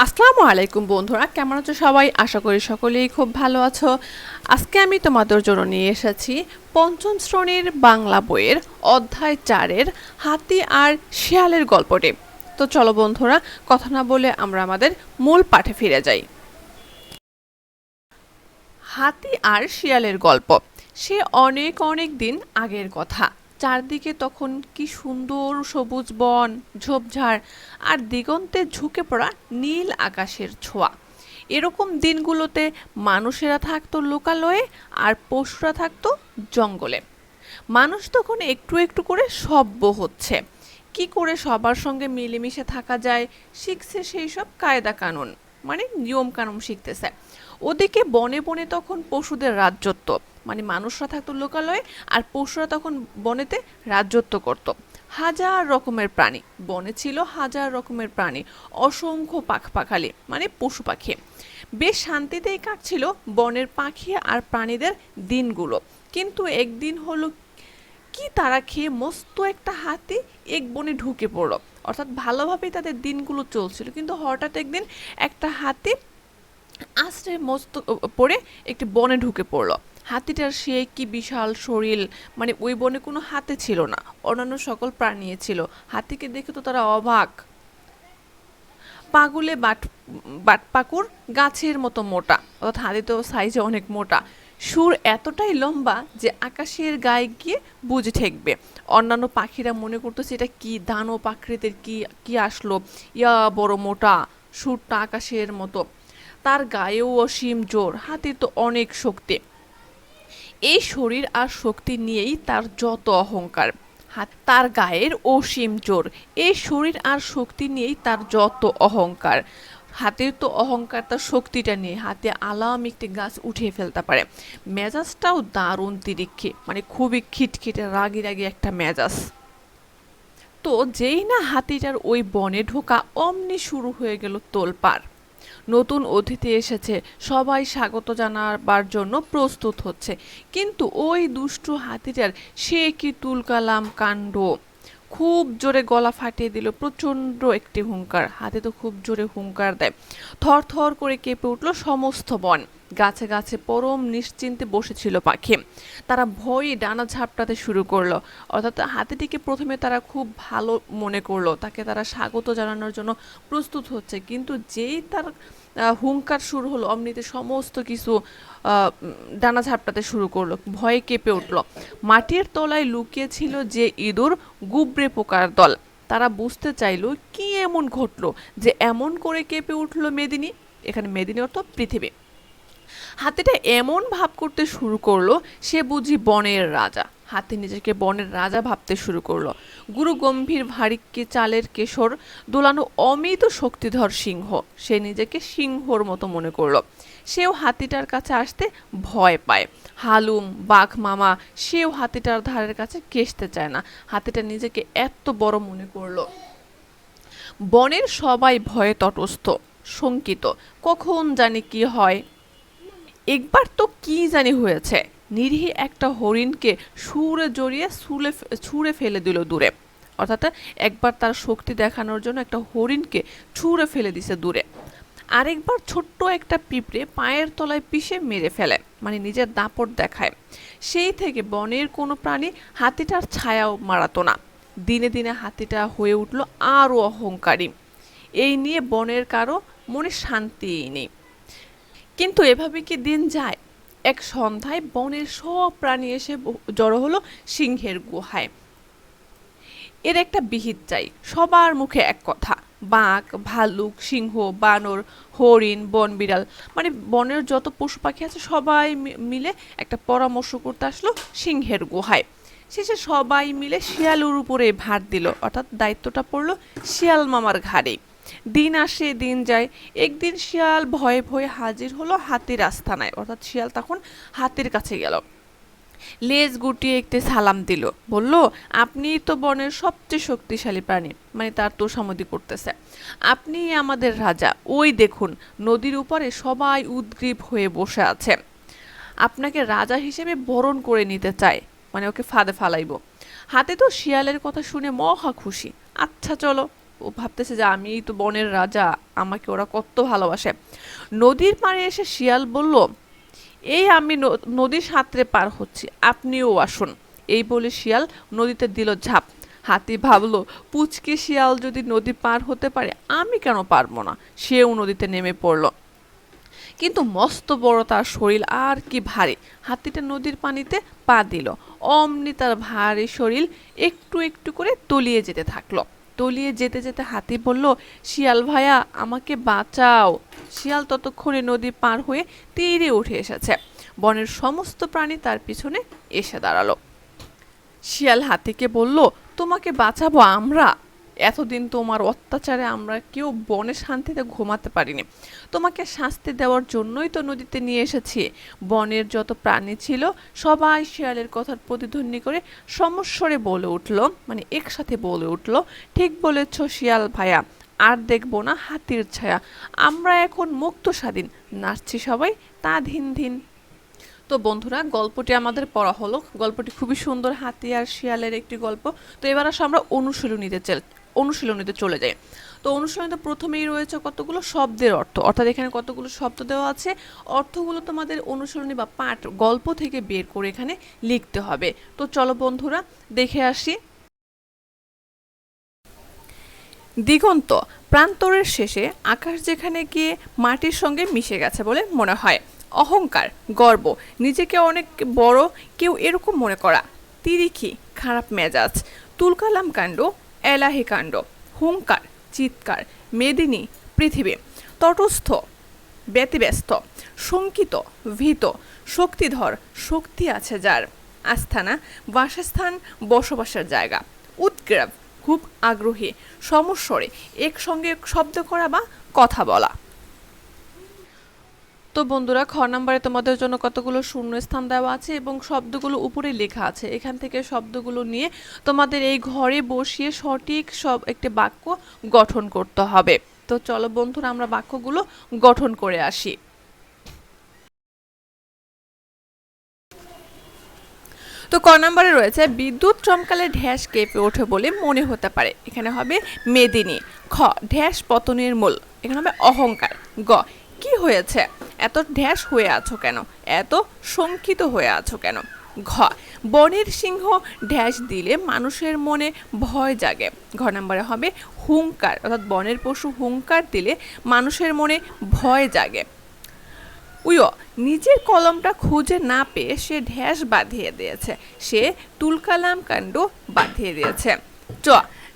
আসসালামু আলাইকুম বন্ধুরা, কেমন আছো সবাই? আশা করি সকলেই খুব ভালো আছো। আজকে আমি তোমাদের জন্য নিয়ে এসেছি পঞ্চম শ্রেণির বাংলা বইয়ের অধ্যায় চারের হাতি আর শিয়ালের গল্পটি। তো চলো বন্ধুরা, কথা না বলে আমরা আমাদের মূল পাঠে ফিরে যাই। হাতি আর শিয়ালের গল্প। সে অনেক অনেক দিন আগের কথা। চারদিকে তখন কি সুন্দর সবুজ বন, ঝোপঝাড় আর দিগন্তে ঝুঁকে পড়া নীল আকাশের ছোঁয়া। এরকম দিনগুলোতে মানুষেরা থাকতো লোকালয়ে আর পশুরা থাকতো জঙ্গলে। মানুষ তখন একটু একটু করে সভ্য হচ্ছে। কি করে সবার সঙ্গে মিলেমিশে থাকা যায় শিখছে সেই সব কায়দা কানুন মানে নিয়ম কানুন শিখতেছে। ওদিকে বনে বনে তখন পশুদের রাজত্ব মানে মানুষরা থাকতো লোকালয়ে আর পশুরা তখন বনেতে রাজত্ব করত। হাজার রকমের প্রাণী, বনে ছিল হাজার রকমের প্রাণী, অসংখ্য পাখ পাখালি মানে পশু পাখি। বেশ শান্তিতেই কাটছিল বনের পাখি আর প্রাণীদের দিনগুলো। কিন্তু একদিন হলো কি তারা খেয়ে মস্ত একটা হাতি এক বনে ঢুকে পড়ল। অর্থাৎ ভালোভাবেই তাদের দিনগুলো চলছিল। কিন্তু হঠাৎ একদিন একটা হাতি আশ্রে মস্ত পড়ে একটি বনে ঢুকে পড়ল। হাতিটার সে কি বিশাল শরীর মানে ওই বনে কোনো হাতে ছিল না, অন্যান্য সকল প্রাণী ছিল। হাতিকে দেখে তো তারা অবাক। পাগুলে বাট বাটপাকুর গাছের মতো মোটা, অর্থাৎ হাতি তো সাইজে অনেক মোটা। সুর এতটাই লম্বা যে আকাশের গায়ে গিয়ে বুঝে ঠেকবে। অন্যান্য পাখিরা মনে করতেছে এটা কি দানব পাখিদের কি কি আসলো। ইয়া বড় মোটা, সুরটা আকাশের মতো। তার গায়েও অসীম জোর, হাতির তো অনেক শক্তি। এই শরীর আর শক্তি নিয়েই তার যত অহংকার তার গায়ের অসীম জোর, এই শরীর আর শক্তি নিয়েই তার যত অহংকার। হাতের তো অহংকার, তার শক্তিটা নিয়ে হাতে আলাম একটি গাছ উঠিয়ে ফেলতে পারে। মেজাজটাও দারুণ তিরিক্ষে মানে খুবই খিটখিটে, রাগি রাগি একটা মেজাজ। তো যেই না হাতিটার ওই বনে ঢোকা অমনি শুরু হয়ে গেল তোলপাড়। নতুন অতিথি এসেছে। সবাই স্বাগত জানাবার জন্য প্রস্তুত হচ্ছে। কিন্তু ওই দুষ্টু হাতিটার সে কি তুলকালাম কাণ্ড? খুব জোরে গলা ফাটিয়ে দিল, প্রচণ্ড একটি হুঙ্কার। হাতে তো খুব জোরে হুঙ্কার দেয়। থর থর করে কেঁপে উঠল সমস্ত বন। গাছে গাছে পরম নিশ্চিন্তে বসেছিল পাখি। তারা ভয়ে ডানা ঝাপটাতে শুরু করল। অর্থাৎ হাতিটিকে প্রথমে তারা খুব ভালো মনে করল। তাকে তারা স্বাগত জানানোর জন্য প্রস্তুত হচ্ছে। কিন্তু যেই তার হুঙ্কার শুরু হলো, অমনিতে সমস্ত কিছু ডানা ঝাপটাতে শুরু করল। ভয়ে কেঁপে উঠল। মাটির তলায় লুকিয়ে ছিল যে ইঁদুর গুবরে পোকার দল। তারা বুঝতে চাইলো, কি এমন ঘটলো যে এমন করে কেঁপে উঠল মেদিনী? এখানে মেদিনী অর্থ পৃথিবী। হাতিটা এমন ভাব করতে শুরু করল, সে বুঝি বনের রাজা। হাতি নিজেকে বনের রাজা ভাবতে শুরু করল। গুরু গম্ভীর ভারিককে চালের কেশর দোলানো অমিত শক্তিধর সিংহ। সে নিজেকে সিংহর মতো মনে করল। সেও হাতিটার কাছে আসতে ভয় পায়। হালুম, বাঘ মামা, সেও হাতিটার ধারের কাছে কেসতে চায় না। হাতিটা নিজেকে এত বড় মনে করল। বনের সবাই ভয়ে তটস্থ, শঙ্কিত। কখন জানি কি হয়? একবার তো কি জানি হয়েছে। নিরীহ একটা হরিণকে সুরে জড়িয়ে সুলে ছুঁড়ে ফেলে দিল দূরে। অর্থাৎ একবার তার শক্তি দেখানোর জন্য একটা হরিণকে ছুঁড়ে ফেলে দিছে দূরে। আরেকবার ছোট্ট একটা পিঁপড়ে পায়ের তলায় পিষে মেরে ফেলে মানে নিজের দাপট দেখায়। সেই থেকে বনের কোনো প্রাণী হাতিটার ছায়াও মারাতো না। দিনে দিনে হাতিটা হয়ে উঠল আরও অহংকারী। এই নিয়ে বনের কারও মনে শান্তিই নেই। কিন্তু এভাবে কি দিন যায়? এক সন্ধ্যায় বনের সব প্রাণী এসে জড়ো হলো সিংহের গুহায়। এর একটা বিহিত চাই, সবার মুখে এক কথা। বাঘ, ভালুক, সিংহ, বানর, হরিণ, বন বিড়াল মানে বনের যত পশু পাখি আছে সবাই মিলে একটা পরামর্শ করতে আসলো সিংহের গুহায়। শেষে সবাই মিলে শিয়ালুর উপরে ভার দিল, অর্থাৎ দায়িত্বটা পড়ল শিয়াল মামার ঘাড়ে। দিন আসে, দিন যায়। একদিন শিয়াল ভয়ে ভয়ে হাজির হলো হাতির আস্থানায় অর্থাৎ শিয়াল তখন হাতির কাছে গেল। লেজ গুটিয়ে একটি সালাম দিল। বলল, আপনি তো বনের সবচেয়ে শক্তিশালী প্রাণী। মানে তার তো তোষামদি করতেছে। আপনি আমাদের রাজা। ওই দেখুন, নদীর উপরে সবাই উদ্গ্রীব হয়ে বসে আছে। আপনাকে রাজা হিসেবে বরণ করে নিতে চায় মানে ওকে ফাঁদে ফালাইব। হাতে তো শিয়ালের কথা শুনে মহা খুশি। আচ্ছা চলো। ও ভাবতেছে যে আমি তো বনের রাজা, আমাকে ওরা কত ভালোবাসে। নদীর পাড়ে এসে শিয়াল বলল, এই আমি নদী সাঁতরে পার হচ্ছি, আপনিও আসুন। এই বলে শিয়াল নদীতে দিল ঝাঁপ। হাতি ভাবলো, পুচকে শিয়াল যদি নদী পার হতে পারে, আমি কেন পারব না? সেও নদীতে নেমে পড়ল। কিন্তু মস্ত বড় তার শরীর আর কি ভারী। হাতিটা নদীর পানিতে পা দিল। অমনি তার ভারী শরীর একটু একটু করে তলিয়ে যেতে থাকল। তলিয়ে যেতে যেতে হাতি বলল, শিয়াল ভাইয়া আমাকে বাঁচাও। শিয়াল ততক্ষণে নদী পার হয়ে তীরে উঠে এসেছে। বনের সমস্ত প্রাণী তার পিছনে এসে দাঁড়াল। শিয়াল হাতিকে বলল, তোমাকে বাঁচাবো আমরা? এতদিন তোমার অত্যাচারে আমরা কেউ বনে শান্তিতে ঘুমাতে পারিনি। তোমাকে শাস্তি দেওয়ার জন্যই তো নদীতে নিয়ে এসেছি। বনের যত প্রাণী ছিল, সবাই শিয়ালের কথার প্রতিধ্বনি করে সমস্বরে বলে উঠল মানে একসাথে বলে উঠল, ঠিক বলেছ শিয়াল ভাইয়া আর দেখব না হাতির ছায়া। আমরা এখন মুক্ত স্বাধীন। নাচছি সবাই, তা ধিন ধিন। তো বন্ধুরা, গল্পটি আমাদের পড়া হলো। গল্পটি খুবই সুন্দর, হাতি আর শিয়ালের একটি গল্প। তো এবার আসলে আমরা অনুশীলনীতে চল অনুশীলনীতে চলে যাই তো অনুশীলনীতে প্রথমেই রয়েছে কতগুলো শব্দের অর্থ। অর্থাৎ এখানে কতগুলো শব্দ দেওয়া আছে। অর্থগুলো তোমাদের অনুশীলনী বা পাঠ, গল্প থেকে বের করে এখানে লিখতে হবে। তো চলো বন্ধুরা, দেখে আসি। দিগন্ত, প্রান্তরের শেষে আকাশ যেখানে গিয়ে মাটির সঙ্গে মিশে গেছে বলে মনে হয়। অহংকার, গর্ব, নিজেকে অনেক বড়, কেউ এরকম মনে করা। তিরিখি, খারাপ মেজাজ। তুলকালাম কাণ্ড এলাহি কাণ্ড হুঙ্কার চিৎকার, মেদিনী, পৃথিবী, তটস্থ, ব্যতিব্যস্ত, শঙ্কিত, ভীত, শক্তিধর, শক্তি আছে যার। আস্থানা, বাসস্থান, বসবাসের জায়গা। উৎগ্রাব, খুব আগ্রহী, সমস্বরে, একসঙ্গে শব্দ করা বা কথা বলা। তো বন্ধুরা, খ নাম্বারে তোমাদের জন্য কতগুলো শূন্যস্থান দেওয়া আছে এবং শব্দগুলো উপরে লেখা আছে। এখান থেকে শব্দগুলো নিয়ে তোমাদের এই ঘরে বসিয়ে সঠিক সব একটি বাক্য গঠন করতে হবে। তো চলো বন্ধুরা, আমরা বাক্যগুলো গঠন করে আসি। তো ক নম্বরে রয়েছে, বিদ্যুৎ চমকালে ঢ্যাস কেঁপে ওঠে বলে মনে হতে পারে। এখানে হবে মেদিনী। খ, ঢ্যাস পতনের মূল। এখানে হবে অহংকার। গ কি হয়েছে? এত ঢ্যাস হয়ে আছো কেন? এত শঙ্কিত হয়ে আছো কেন? ঘ, বনের সিংহ ঢ্যাস দিলে মানুষের মনে ভয় জাগে। ঘ নম্বরে হবে হুঙ্কার, অর্থাৎ বনের পশু হুঙ্কার দিলে মানুষের মনে ভয় জাগে। উইও নিজের কলমটা খুঁজে না পেয়ে সে ঢ্যাস বাঁধিয়ে দিয়েছে। সে তুলকালাম কাণ্ড বাঁধিয়ে দিয়েছে। চ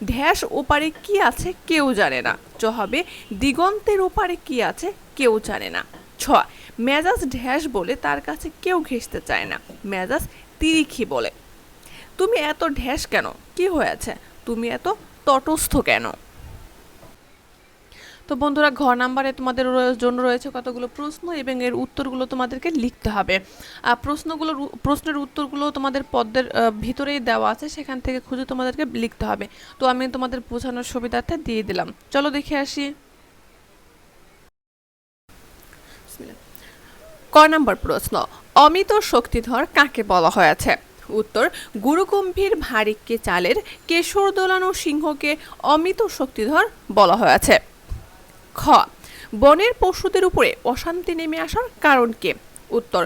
ঢ্যাস ওপারে কি আছে কেউ জানে না। চ হবে দিগন্তের ওপারে কি আছে কেউ জানে না। ছ মেজাজ ঢ্যাস বলে তার কাছে কেউ ঘেঁষতে চায় না। মেজাজ তিরিখি বলে। তুমি এত ঢ্যাস কেন? কি হয়েছে? তুমি এত তটস্থ কেন? তো বন্ধুরা ঘ নাম্বারে তোমাদের জন্য রয়েছে কতগুলো প্রশ্ন এবং এর উত্তরগুলো তোমাদেরকে লিখতে হবে। আর প্রশ্নগুলোর প্রশ্নের উত্তরগুলো তোমাদের পদ্মের ভিতরেই দেওয়া আছে, সেখান থেকে খুঁজে তোমাদেরকে লিখতে হবে। তো আমি তোমাদের বোঝানোর সুবিধার্থে দিয়ে দিলাম। চলো দেখে আসি। ক নম্বর প্রশ্ন, অমিত শক্তিধর কাকে বলা হয়েছে? উত্তর, গুরুগম্ভীর ভারিককে চালের কেশর দোলানো সিংহকে অমিত শক্তিধর বলা হয়েছে। খ। বনের পশুদের উপরে অশান্তি নেমে আসার কারণ কে? উত্তর,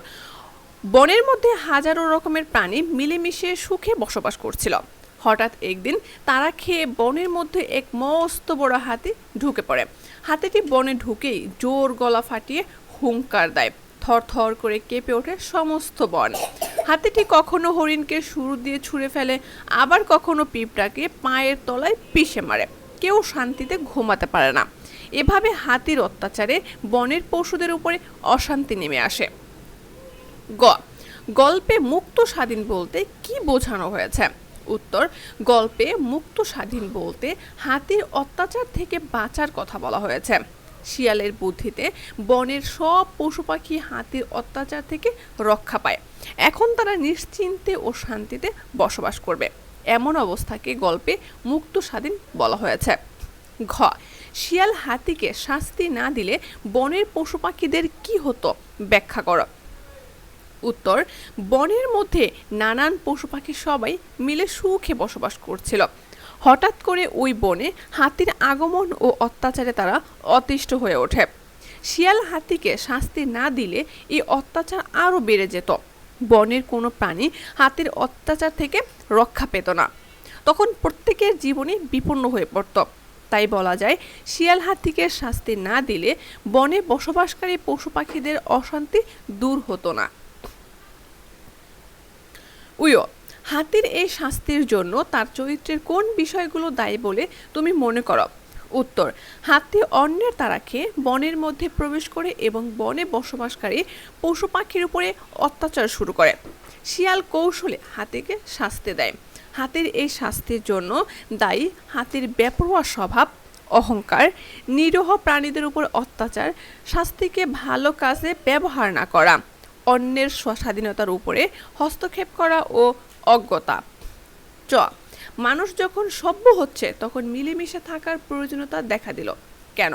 বনের মধ্যে হাজারো রকমের প্রাণী মিলেমিশে সুখে বসবাস করছিল। হঠাৎ একদিন তারা খেয়ে বনের মধ্যে এক মস্ত বড় হাতি ঢুকে পড়ে। হাতিটি বনে ঢুকেই জোর গলা ফাটিয়ে হুঙ্কার দেয়। থর থর করে কেঁপে ওঠে সমস্ত বন। হাতিটি কখনো হরিণকে শুরু দিয়ে ছুঁড়ে ফেলে, আবার কখনো পিঁপড়াকে পায়ের তলায় পিষে মারে। কেউ শান্তিতে ঘুমাতে পারে না। এভাবে হাতির অত্যাচারে বনের পশুদের উপরে অশান্তি নেমে আসে। গ, গল্পে মুক্ত স্বাধীন বলতে কি বোঝানো হয়েছে? উত্তর, গল্পে মুক্ত স্বাধীন বলতে হাতির অত্যাচার থেকে বাঁচার কথা বলা হয়েছে। শিয়ালের বুদ্ধিতে বনের সব পশু পাখি হাতির অত্যাচার থেকে রক্ষা পায়। এখন তারা নিশ্চিন্তে ও শান্তিতে বসবাস করবে। এমন অবস্থাকে গল্পে মুক্ত স্বাধীন বলা হয়েছে। ঘ শিয়াল হাতিকে শাস্তি না দিলে বনের পশু পাখিদের কি হতো ব্যাখ্যা করো। উত্তর, বনের মধ্যে নানান পশু পাখি সবাই মিলে সুখে বসবাস করছিল। হঠাৎ করে ওই বনে হাতির আগমন ও অত্যাচারে তারা অতিষ্ঠ হয়ে ওঠে। শিয়াল হাতিকে শাস্তি না দিলে এই অত্যাচার আরও বেড়ে যেত। বনের কোনো প্রাণী হাতির অত্যাচার থেকে রক্ষা পেত না। তখন প্রত্যেকের জীবনই বিপন্ন হয়ে পড়ত। তাই বলা যায় শিয়াল হাতিকে শাস্তি না দিলে বনে বসবাসকারী পশু পাখিদের অশান্তি দূর হতো না। উইও, হাতির এই শাস্তির জন্য তার চরিত্রের কোন বিষয়গুলো দায়ী বলে তুমি মনে করো? উত্তর, হাতি অন্যের তারা খেয়ে বনের মধ্যে প্রবেশ করে এবং বনে বসবাসকারী পশু পাখির উপরে অত্যাচার শুরু করে। শিয়াল কৌশলে হাতিকে শাস্তি দেয়। হাতির এই শাস্তির জন্য দায়ী, হাতির বেপরোয়া স্বভাব, অহংকার, নিরহ প্রাণীদের উপর অত্যাচার, শাস্তিকে ভালো কাজে ব্যবহার না করা, অন্যের স্বাধীনতার উপরে হস্তক্ষেপ করা ও অজ্ঞতা। চ, মানুষ যখন সভ্য হচ্ছে, তখন মিলেমিশে থাকার প্রয়োজনীয়তা দেখা দিল। কেন?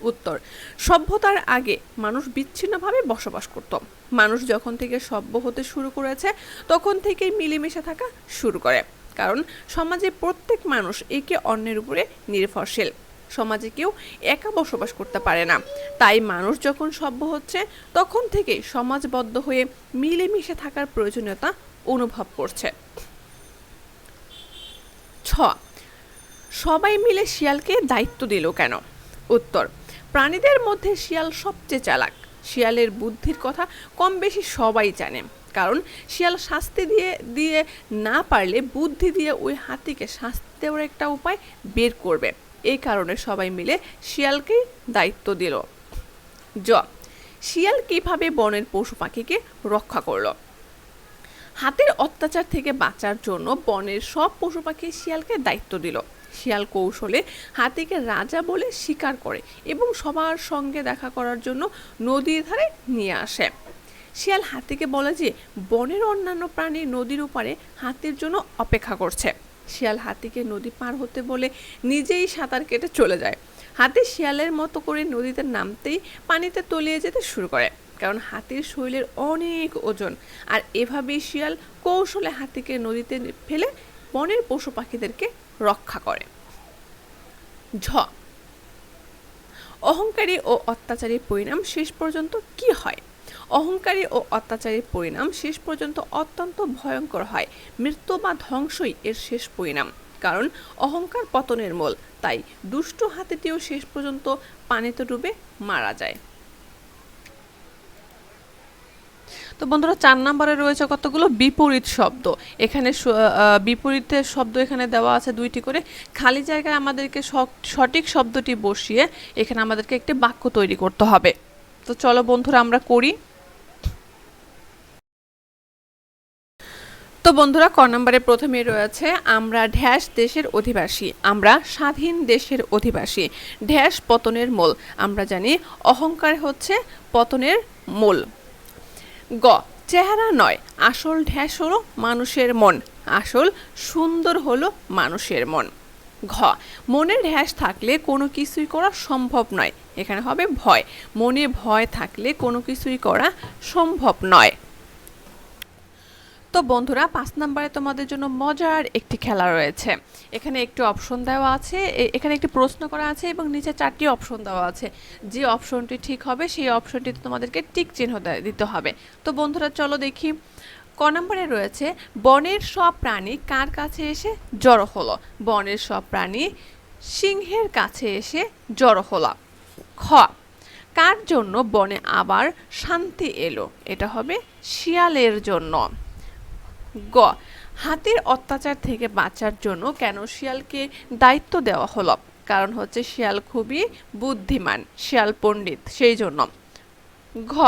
উত্তর। সভ্যতার আগে মানুষ বিচ্ছিন্নভাবে বসবাস করত। মানুষ যখন থেকে সভ্য হতে শুরু করেছে, তখন থেকেই মিলেমিশে থাকা শুরু করে। কারণ সমাজে প্রত্যেক মানুষ একে অন্যের উপরে নির্ভরশীল। সমাজে কেউ একা বসবাস করতে পারে না। তাই মানুষ যখন সভ্য হচ্ছে, তখন থেকে সমাজবদ্ধ হয়ে মিলেমিশে থাকার প্রয়োজনীয়তা অনুভব করছে। ছ, সবাই মিলে শিয়ালকে দায়িত্ব দিল কেন? উত্তর। প্রাণীদের মধ্যে শিয়াল সবচেয়ে চালাক। শিয়ালের বুদ্ধির কথা কম বেশি সবাই জানে। কারণ শিয়াল শাস্তি দিয়ে দিয়ে না পারলে বুদ্ধি দিয়ে ওই হাতিকে শাস্তি দেওয়ার একটা উপায় বের করবে। এই কারণে সবাই মিলে শিয়ালকেই দায়িত্ব দিল। জ, শিয়াল কীভাবে বনের পশু পাখিকে রক্ষা করল? হাতির অত্যাচার থেকে বাঁচার জন্য বনের সব পশু পাখি শিয়ালকে দায়িত্ব দিল। শিয়াল কৌশলে হাতিকে রাজা বলে স্বীকার করে এবং সবার সঙ্গে দেখা করার জন্য নদীর ধারে নিয়ে আসে। শিয়াল হাতিকে বলে যে, বনের অন্যান্য প্রাণী নদীর ওপারে হাতির জন্য অপেক্ষা করছে। শিয়াল হাতিকে নদী পার হতে বলে নিজেই সাঁতার কেটে চলে যায়। হাতি শিয়ালের মতো করে নদীতে নামতেই পানিতে তলিয়ে যেতে শুরু করে, কারণ হাতির শরীরের অনেক ওজন। আর এভাবেই শিয়াল কৌশলে হাতিকে নদীতে ফেলে বনের পশু পাখিদেরকে রক্ষা করে। ঝ, অহংকারী ও অত্যাচারীর পরিণাম শেষ পর্যন্ত কি হয়? অহংকারী ও অত্যাচারীর পরিণাম শেষ পর্যন্ত অত্যন্ত ভয়ঙ্কর হয়। মৃত্যু বা ধ্বংসই এর শেষ পরিণাম। কারণ অহংকার পতনের মূল, তাই দুষ্ট হাতিটিও শেষ পর্যন্ত পানিতে ডুবে মারা যায়। তো বন্ধুরা চার নম্বরে রয়েছে কতগুলো? বিপরীত শব্দ। এখানে বিপরীতের শব্দ এখানে দেওয়া আছে দুইটি করে। খালি জায়গায় আমাদেরকে সঠিক শব্দটি বসিয়ে এখানে আমাদেরকে একটি বাক্য তৈরি করতে হবে। তো চলো বন্ধুরা আমরা করি। তো বন্ধুরা, ক নম্বরে প্রথমে রয়েছে, আমরা ঢ্যাস দেশের অধিবাসী, আমরা স্বাধীন দেশের অধিবাসী। ঢ্যাস পতনের মূল, আমরা জানি, অহংকার হচ্ছে পতনের মূল। গ, চেহারা নয়, আসল ঢ্যাস হলো মানুষের মন, আসল সুন্দর হলো মানুষের মন। ঘ, মনে ঢ্যাস থাকলে কোনো কিছুই করা সম্ভব নয়, এখানে হবে ভয়। মনে ভয় থাকলে কোনো কিছুই করা সম্ভব নয়। তো বন্ধুরা, পাঁচ নাম্বারে তোমাদের জন্য মজার একটি খেলা রয়েছে। এখানে একটি অপশন দেওয়া আছে এখানে একটি প্রশ্ন করা আছে এবং নিচে চারটি অপশন দেওয়া আছে। যে অপশনটি ঠিক হবে, সেই অপশনটিতে তোমাদেরকে টিক চিহ্ন দিতে হবে। তো বন্ধুরা, চলো দেখি। ক নম্বরে রয়েছে, বনের সব প্রাণী কার কাছে এসে জড়ো হলো? বনের সব প্রাণী সিংহের কাছে এসে জড়ো হলো। খ, কার জন্য বনে আবার শান্তি এলো? এটা হবে শিয়ালের জন্য। গ। হাতির অত্যাচার থেকে বাঁচার জন্য কেন শিয়ালকে দায়িত্ব দেওয়া হলো। কারণ হচ্ছে শিয়াল খুবই বুদ্ধিমান, শিয়াল পণ্ডিত, সেই জন্য। ঘ।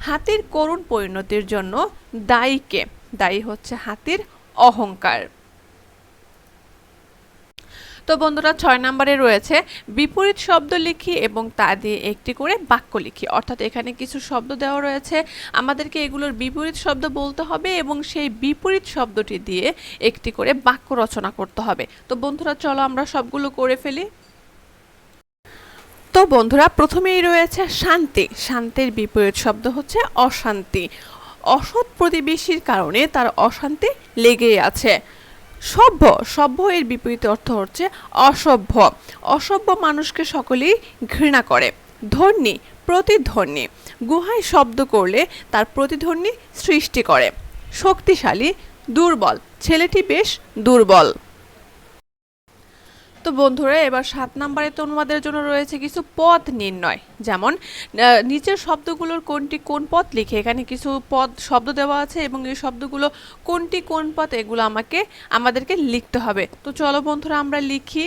হাতির করুণ পরিণতির জন্য দায়ীকে, দায়ী হচ্ছে হাতির অহংকার। তো বন্ধুরা ছয় নম্বরে রয়েছে, বিপরীত শব্দ লিখি এবং তা দিয়ে একটি করে বাক্য লিখি। অর্থাৎ এখানে কিছু শব্দ দেওয়া রয়েছে। আমাদেরকে এগুলোর বিপরীত শব্দ বলতে হবে এবং সেই বিপরীত শব্দটি দিয়ে একটি করে বাক্য রচনা করতে হবে। তো বন্ধুরা চলো আমরা সবগুলো করে ফেলি। তো বন্ধুরা প্রথমেই রয়েছে শান্তি। শান্তির বিপরীত শব্দ হচ্ছে অশান্তি। অসৎ প্রতিবেশীর কারণে তার অশান্তি লেগেই আছে। সভ্য সভ্য এর বিপরীত অর্থ হচ্ছে অসভ্য। অসভ্য মানুষকে সকলেই ঘৃণা করে। ধ্বনি প্রতিধ্বনি গুহায় শব্দ করলে তার প্রতিধ্বনি সৃষ্টি করে। শক্তিশালী, দুর্বল। ছেলেটি বেশ দুর্বল। তো বন্ধুরা, এবার সাত নাম্বারে তো অনুবাদের জন্য রয়েছে কিছু পদ নির্ণয়। যেমন নিচের শব্দগুলোর কোনটি কোন পদ লিখে, এখানে কিছু পদ, শব্দ দেওয়া আছে এবং এই শব্দগুলো কোনটি কোন পদ, এগুলো আমাকে, আমাদেরকে লিখতে হবে। তো চলো বন্ধুরা, আমরা লিখি।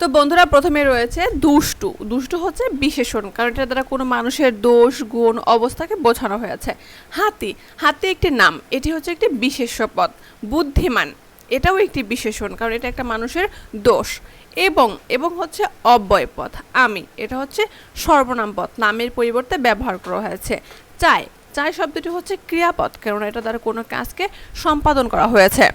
তো বন্ধুরা, প্রথমে রয়েছে দুষ্টু। দুষ্টু হচ্ছে বিশেষণ, কারণ এটা দ্বারা কোনো মানুষের দোষ, গুণ, অবস্থাকে বোঝানো হয়েছে। হাতি। হাতি একটি নাম, এটি হচ্ছে একটি বিশেষ্য পদ। বুদ্ধিমান। এটাও একটি বিশেষণ, কারণ এটা একটা মানুষের দোষ। এবং এবং হচ্ছে অব্যয় পদ আমি, এটা হচ্ছে সর্বনাম পথ, নামের পরিবর্তে ব্যবহার করা হয়েছে। চায় চায় শব্দটি হচ্ছে ক্রিয়াপথ, কেননা এটা দ্বারা কোনো কাজকে সম্পাদন করা হয়েছে।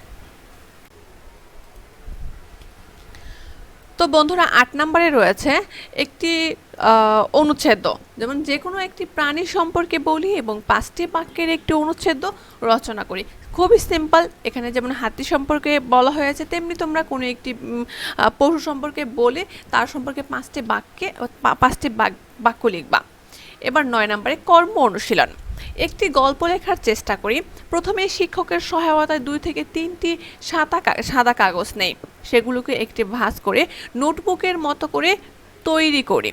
তো বন্ধুরা আট নম্বরে রয়েছে একটি আহ, অনুচ্ছেদ। যেমন যে কোনো একটি প্রাণী সম্পর্কে বলি এবং পাঁচটি বাক্যের একটি অনুচ্ছেদ রচনা করি। খুবই সিম্পল এখানে যেমন হাতি সম্পর্কে বলা হয়েছে তেমনি তোমরা কোনো একটি পশু সম্পর্কে বলে তার সম্পর্কে পাঁচটি বাক্যে পাঁচটি বাক- বাক্য লিখবা। এবার নয় নম্বরে কর্ম অনুশীলন। একটি গল্প লেখার চেষ্টা করি। প্রথমে শিক্ষকের সহায়তায় দুই থেকে তিনটি সাদা সাদা কাগজ নেই। সেগুলোকে একটি ভাঁজ করে নোটবুকের মতো করে তৈরি করি।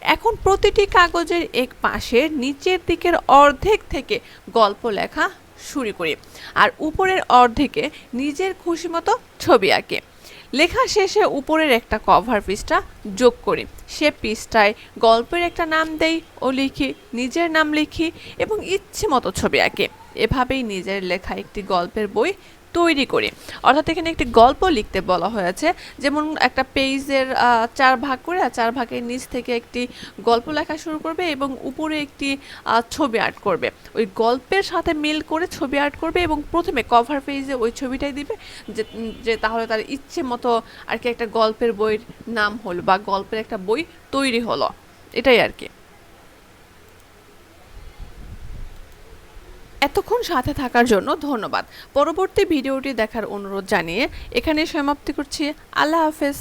এখন প্রতিটি কাগজের এক পাশে নিচের দিকের অর্ধেক থেকে গল্প লেখা শুরু করি। আর উপরের অর্ধেকে নিজের খুশি মতো ছবি আঁকে। লেখা শেষে উপরের একটা কভার পৃষ্ঠা যোগ করি। সে পৃষ্ঠায় গল্পের একটা নাম দেই ও লিখি, নিজের নাম লিখি এবং ইচ্ছে মতো ছবি আঁকে। এভাবেই নিজের লেখা একটি গল্পের বই তৈরি করি। অর্থাৎ এখানে একটি গল্প লিখতে বলা হয়েছে। যেমন একটা পেজের চার ভাগ করে চার ভাগের নিচ থেকে একটি গল্প লেখা শুরু করবে এবং উপরে একটি ছবি আর্ট করবে। ওই গল্পের সাথে মিল করে ছবি আর্ট করবে এবং প্রথমে কভার পেজে ওই ছবিটাই দিবে। যে যে তাহলে তার ইচ্ছে মতো আর কি একটা গল্পের বইয়ের নাম হলো বা গল্পের একটা বই তৈরি হলো। এটাই আর কি। এতক্ষণ সাথে থাকার জন্য ধন্যবাদ। পরবর্তী ভিডিওটি দেখার অনুরোধ জানিয়ে এখানে সমাপ্তি করছি। আল্লাহ হাফেজ।